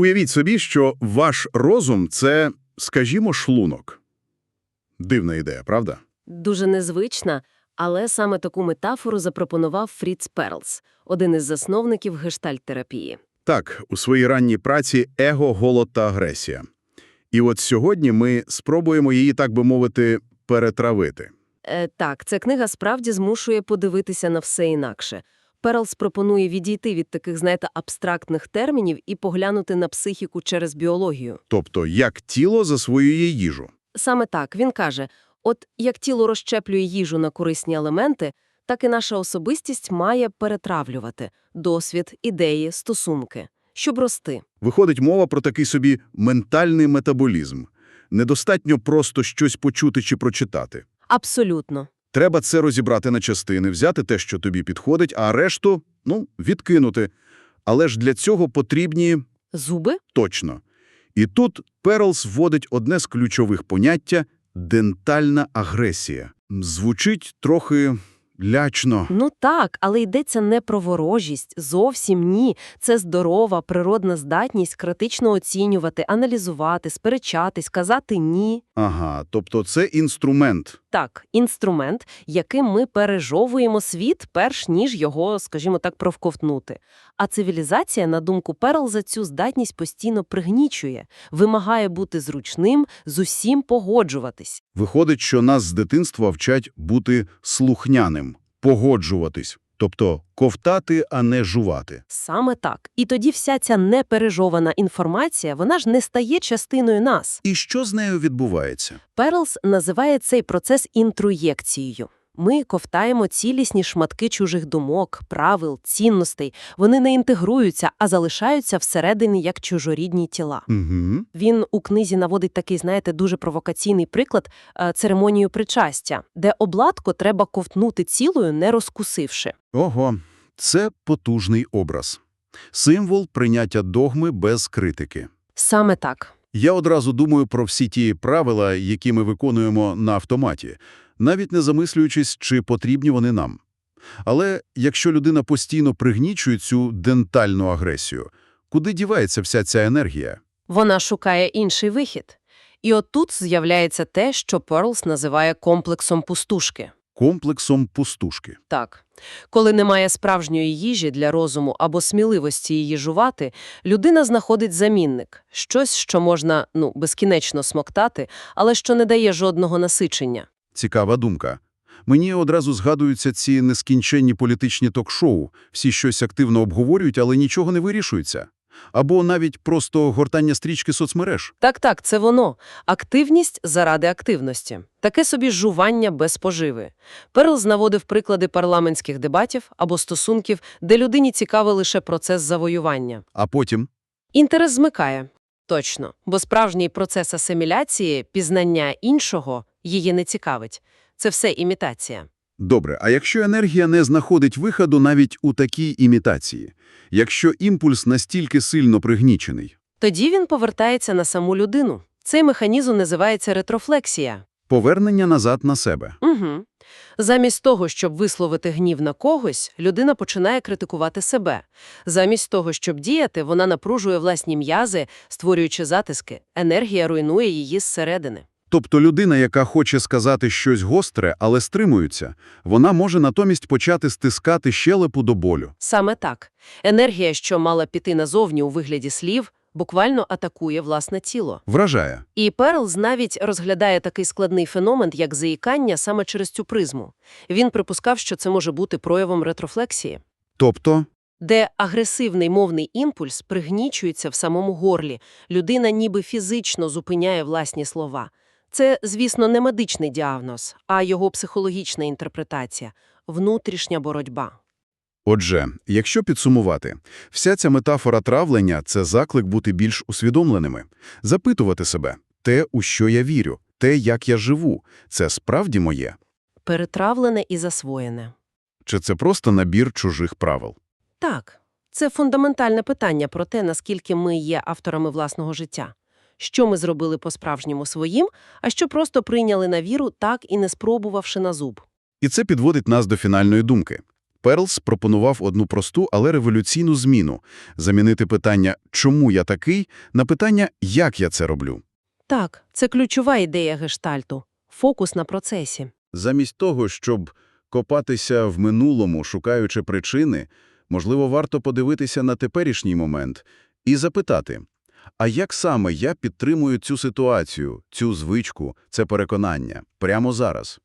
Уявіть собі, що ваш розум – це, скажімо, шлунок. Дивна ідея, правда? Дуже незвична, але саме таку метафору запропонував Фріц Перлс, один із засновників гештальт-терапії. Так, у своїй ранній праці «Его, голод та агресія». І от сьогодні ми спробуємо її, так би мовити, перетравити. Е, так, ця книга справді змушує подивитися на все інакше. Перлс пропонує відійти від таких, знаєте, абстрактних термінів і поглянути на психіку через біологію. Тобто, як тіло засвоює їжу. Саме так, він каже, от як тіло розщеплює їжу на корисні елементи, так і наша особистість має перетравлювати досвід, ідеї, стосунки, щоб рости. Виходить мова про такий собі ментальний метаболізм. Недостатньо просто щось почути чи прочитати. Абсолютно. Треба це розібрати на частини, взяти те, що тобі підходить, а решту, ну, відкинути. Але ж для цього потрібні Зуби? точно. І тут Перлс вводить одне з ключових поняття – дентальна агресія. Звучить трохи лячно. Ну так, але йдеться не про ворожість, зовсім ні. Це здорова, природна здатність критично оцінювати, аналізувати, сперечатись, казати «ні». Ага, тобто це інструмент. Так, інструмент, яким ми пережовуємо світ, перш ніж його, скажімо так, провковтнути. А цивілізація, на думку Перл, за цю здатність постійно пригнічує, вимагає бути зручним, з усім погоджуватись. Виходить, що нас з дитинства вчать бути слухняним, погоджуватись, тобто ковтати, а не жувати. Саме так. І тоді вся ця непережована інформація, вона ж не стає частиною нас. І що з нею відбувається? Перлс називає цей процес інтроєкцією. Ми ковтаємо цілісні шматки чужих думок, правил, цінностей. Вони не інтегруються, а залишаються всередині як чужорідні тіла. Угу. Він у книзі наводить такий, знаєте, дуже провокаційний приклад е, церемонію причастя, де обладку треба ковтнути цілою, не розкусивши. Ого, це потужний образ. Символ прийняття догми без критики. Саме так. Я одразу думаю про всі ті правила, які ми виконуємо на автоматі, навіть не замислюючись, чи потрібні вони нам. Але якщо людина постійно пригнічує цю дентальну агресію, куди дівається вся ця енергія? Вона шукає інший вихід. І от тут з'являється те, що Перлс називає комплексом пустушки. Комплексом пустушки. Так. Коли немає справжньої їжі для розуму або сміливості її жувати, людина знаходить замінник – щось, що можна, ну, безкінечно смоктати, але що не дає жодного насичення. Цікава думка. Мені одразу згадуються ці нескінченні політичні ток-шоу. Всі щось активно обговорюють, але нічого не вирішується. Або навіть просто гортання стрічки соцмереж. Так-так, це воно. Активність заради активності. Таке собі жування без поживи. Перлз наводив приклади парламентських дебатів або стосунків, де людині цікавий лише процес завоювання. А потім Інтерес змикає. Точно. Бо справжній процес асиміляції, пізнання іншого, її не цікавить. Це все імітація. Добре, а якщо енергія не знаходить виходу навіть у такій імітації? Якщо імпульс настільки сильно пригнічений? Тоді він повертається на саму людину. Цей механізм називається ретрофлексія. Повернення назад на себе. Угу. Замість того, щоб висловити гнів на когось, людина починає критикувати себе. Замість того, щоб діяти, вона напружує власні м'язи, створюючи затиски. Енергія руйнує її зсередини. Тобто людина, яка хоче сказати щось гостре, але стримується, вона може натомість почати стискати щелепу до болю. Саме так. Енергія, що мала піти назовні у вигляді слів, буквально атакує власне тіло. Вражає. І Перлз навіть розглядає такий складний феномен, як заїкання, саме через цю призму. Він припускав, що це може бути проявом ретрофлексії. Тобто, де агресивний мовний імпульс пригнічується в самому горлі, людина ніби фізично зупиняє власні слова. Це, звісно, не медичний діагноз, а його психологічна інтерпретація – внутрішня боротьба. отже, якщо підсумувати, вся ця метафора травлення – це заклик бути більш усвідомленими, запитувати себе те, у що я вірю, те, як я живу, це справді моє? Перетравлене і засвоєне. Чи це просто набір чужих правил? Так, це фундаментальне питання про те, наскільки ми є авторами власного життя. Що ми зробили по-справжньому своїм, а що просто прийняли на віру, так і не спробувавши на зуб. І це підводить нас до фінальної думки. Перлс пропонував одну просту, але революційну зміну – замінити питання «чому я такий?» на питання «як я це роблю?». Так, це ключова ідея гештальту – фокус на процесі. Замість того, щоб копатися в минулому, шукаючи причини, можливо, варто подивитися на теперішній момент і запитати, а як саме я підтримую цю ситуацію, цю звичку, це переконання прямо зараз?